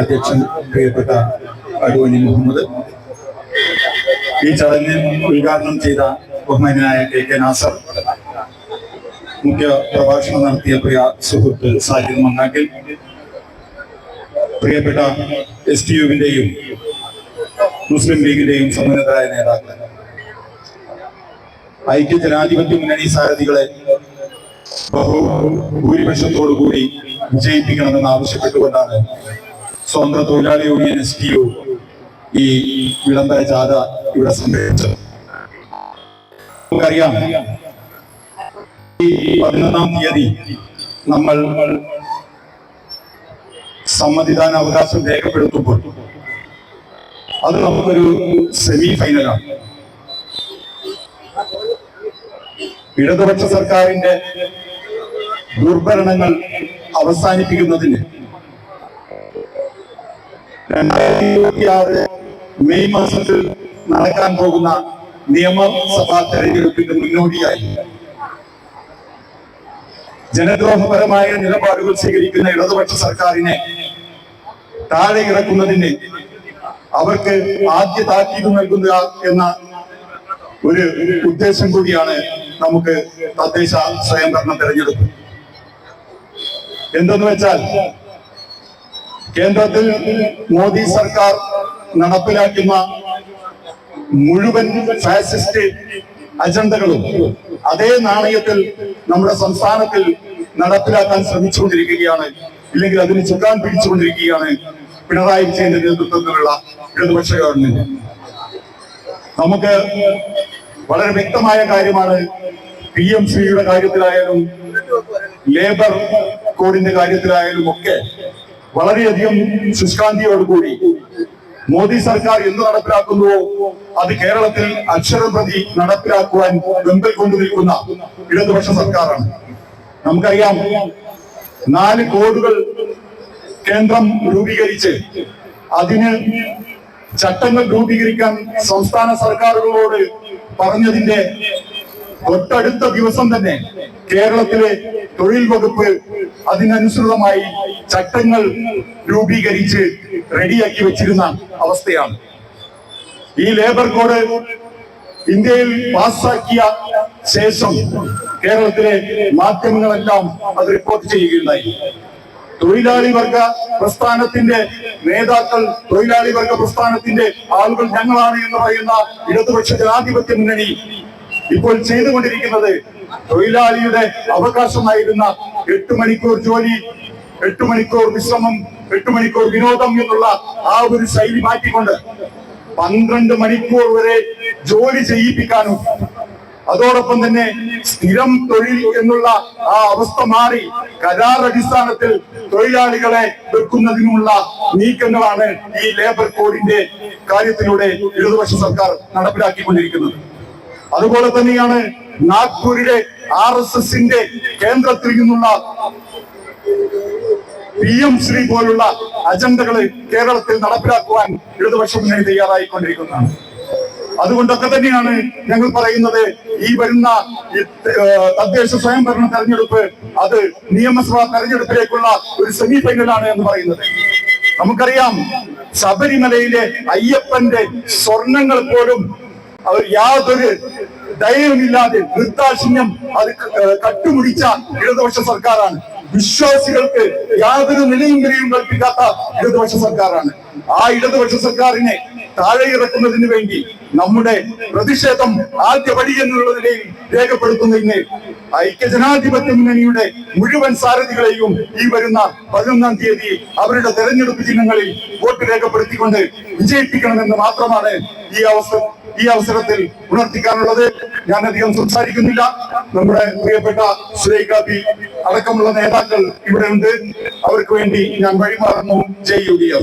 അധ്യക്ഷൻ പ്രിയപ്പെട്ട അഡ്വാനി മുഹമ്മദ്. ഈ ചടങ്ങിൽ ഉദ്ഘാടനം ചെയ്ത ബഹുമാനായ കെ കെ നാസർ മുഖ്യ പ്രഭാഷണം നടത്തിയ പ്രിയ സുഹൃത്ത് സാജിദ് മങ്ങാക്കിൽ പ്രിയപ്പെട്ട എസ് ടി യുവിന്റെയും മുസ്ലിം ലീഗിന്റെയും സമുന്നതരായ നേതാക്കൾ. ഐക്യ ജനാധിപത്യ മുന്നണി സാരഥികളെ ബഹുഭൂരിപക്ഷത്തോടു കൂടി വിജയിപ്പിക്കണമെന്ന് ആവശ്യപ്പെട്ടുകൊണ്ടാണ് സ്വന്തം തൊഴിലാളി യൂണിയൻ എസ് ടി യു ഈ വിളംബര ജാഥ ഇവിടെ സംഘടിപ്പിച്ചത്. നമുക്കറിയാം ഈ പതിനൊന്നാം തീയതി നമ്മൾ സമ്മതിദാന അവകാശം രേഖപ്പെടുത്തുമ്പോൾ അത് നമുക്കൊരു സെമി ഫൈനലാണ് ഇടതുപക്ഷ സർക്കാരിന്റെ ദുർഭരണങ്ങൾ അവസാനിപ്പിക്കുന്നതിന് രണ്ടായിരത്തി ഇരുപത്തി ആറ് മെയ് മാസത്തിൽ നടക്കാൻ പോകുന്ന നിയമസഭാ തെരഞ്ഞെടുപ്പിന്റെ മുന്നോടിയായി. ജനദ്രോഹപരമായ നിലപാടുകൾ സ്വീകരിക്കുന്ന ഇടതുപക്ഷ സർക്കാരിനെ താഴെ ഇറക്കുന്നതിന് അവർക്ക് ആദ്യ താക്കീത് നൽകുക എന്ന ഒരു ഉദ്ദേശം കൂടിയാണ് നമുക്ക് തദ്ദേശ സ്വയംഭരണ തെരഞ്ഞെടുപ്പ്. എന്തെന്ന് വെച്ചാൽ കേന്ദ്രത്തിൽ മോദി സർക്കാർ നടപ്പിലാക്കുന്ന മുഴുവൻ ഫാസിസ്റ്റ് അജണ്ടകളും അതേ നാണയത്തിൽ നമ്മുടെ സംസ്ഥാനത്തിൽ നടപ്പിലാക്കാൻ ശ്രമിച്ചുകൊണ്ടിരിക്കുകയാണ്. ഇല്ലെങ്കിൽ അതിന് ചുക്കാൻ പിടിച്ചുകൊണ്ടിരിക്കുകയാണ് പിണറായി വിജയന്റെ നേതൃത്വത്തിലുള്ള ഇടതുപക്ഷ ഗവൺമെന്റ്. നമുക്ക് വളരെ വ്യക്തമായ കാര്യമാണ് പി എം സിയുടെ കാര്യത്തിലായാലും ലേബർ കോഡിന്റെ കാര്യത്തിലായാലും ഒക്കെ വളരെയധികം ശുഷ്കാന്തിയോടുകൂടി മോദി സർക്കാർ എന്ത് നടപ്പിലാക്കുന്നുവോ അത് കേരളത്തിൽ അക്ഷരം പ്രതി നടപ്പിലാക്കുവാൻ വെമ്പൽ കൊണ്ടു നിൽക്കുന്ന ഇടതുപക്ഷ സർക്കാരാണ്. നമുക്കറിയാം നാല് കോഡുകൾ കേന്ദ്രം രൂപീകരിച്ച് അതിന് ചട്ടങ്ങൾ രൂപീകരിക്കാൻ സംസ്ഥാന സർക്കാരുകളോട് പറഞ്ഞതിന്റെ തൊട്ടടുത്ത ദിവസം തന്നെ കേരളത്തിലെ തൊഴിൽ വകുപ്പ് അതിനനുസൃതമായി ചട്ടങ്ങൾ രൂപീകരിച്ച് റെഡിയാക്കി വെച്ചിരുന്ന അവസ്ഥയാണ്. ഈ ലേബർ കോഡ് ഇന്ത്യയിൽ പാസ്സാക്കിയ ശേഷം കേരളത്തിലെ മാധ്യമങ്ങളെല്ലാം അത് റിപ്പോർട്ട് ചെയ്യുകയുണ്ടായി. തൊഴിലാളി വർഗ പ്രസ്ഥാനത്തിന്റെ നേതാക്കൾ തൊഴിലാളി വർഗ പ്രസ്ഥാനത്തിന്റെ ആളുകൾ ഞങ്ങളാണ് എന്ന് പറയുന്ന ഇടതുപക്ഷ ജനാധിപത്യ മുന്നണി ഇപ്പോൾ ചെയ്തുകൊണ്ടിരിക്കുന്നത് തൊഴിലാളിയുടെ അവകാശമായിരുന്ന എട്ട് മണിക്കൂർ ജോലി എട്ട് മണിക്കൂർ വിശ്രമം എട്ട് മണിക്കൂർ വിനോദം എന്നുള്ള ആ ഒരു ശൈലി മാറ്റിക്കൊണ്ട് പന്ത്രണ്ട് മണിക്കൂർ വരെ ജോലി ചെയ്യിപ്പിക്കാനും അതോടൊപ്പം തന്നെ സ്ഥിരം തൊഴിൽ എന്നുള്ള ആ അവസ്ഥ മാറി കരാർ അടിസ്ഥാനത്തിൽ തൊഴിലാളികളെ വെക്കുന്നതിനുള്ള നീക്കങ്ങളാണ് ഈ ലേബർ കോഡിന്റെ കാര്യത്തിലൂടെ ഇടതുപക്ഷ സർക്കാർ നടപ്പിലാക്കിക്കൊണ്ടിരിക്കുന്നത്. അതുപോലെ തന്നെയാണ് നാഗ്പൂരിലെ ആർ എസ് എസിന്റെ കേന്ദ്രത്തിൽ നിന്നുള്ള പി എം ശ്രീ പോലുള്ള അജണ്ടകൾ കേരളത്തിൽ നടപ്പിലാക്കുവാൻ ഇടതുപക്ഷ മുന്നണി തയ്യാറായിക്കൊണ്ടിരിക്കുന്നതാണ്. അതുകൊണ്ടൊക്കെ തന്നെയാണ് ഞങ്ങൾ പറയുന്നത് ഈ വരുന്ന തദ്ദേശ സ്വയംഭരണ തെരഞ്ഞെടുപ്പ് അത് നിയമസഭാ തെരഞ്ഞെടുപ്പിലേക്കുള്ള ഒരു സെമി ഫൈനലാണ് എന്ന് പറയുന്നത്. നമുക്കറിയാം ശബരിമലയിലെ അയ്യപ്പന്റെ സ്വർണങ്ങൾ പോലും അവർ യാതൊരു ദയവുമില്ലാതെ വൃത്താശിന്യം അത് കട്ടുമുടിച്ച ഇടതുപക്ഷ സർക്കാരാണ്. വിശ്വാസികൾക്ക് യാതൊരു നിലയും വിലയും കൽപ്പിക്കാത്ത ഇടതുപക്ഷ സർക്കാരാണ്. ആ ഇടതുപക്ഷ സർക്കാരിനെ താഴെ ഇറക്കുന്നതിന് വേണ്ടി നമ്മുടെ പ്രതിഷേധം ആദ്യപടി എന്നുള്ള നിലയിൽ രേഖപ്പെടുത്തുന്നതിന് ഐക്യജനാധിപത്യ മുന്നണിയുടെ മുഴുവൻ സാരഥികളെയും ഈ വരുന്ന പതിനൊന്നാം തീയതി അവരുടെ തെരഞ്ഞെടുപ്പ് ചിഹ്നങ്ങളിൽ വോട്ട് രേഖപ്പെടുത്തിക്കൊണ്ട് വിജയിപ്പിക്കണമെന്ന് മാത്രമാണ് ഈ അവസരം ഈ അവസരത്തിൽ ഉണർത്തിക്കാനുള്ളത്. ഞാൻ അധികം സംസാരിക്കുന്നില്ല. നമ്മുടെ പ്രിയപ്പെട്ട സുരേഖാബി അടക്കമുള്ള നേതാക്കൾ ഇവിടെ ഉണ്ട്. അവർക്ക് വേണ്ടി ഞാൻ വഴിമാറുന്നു ചെയ്യുകയാണ്.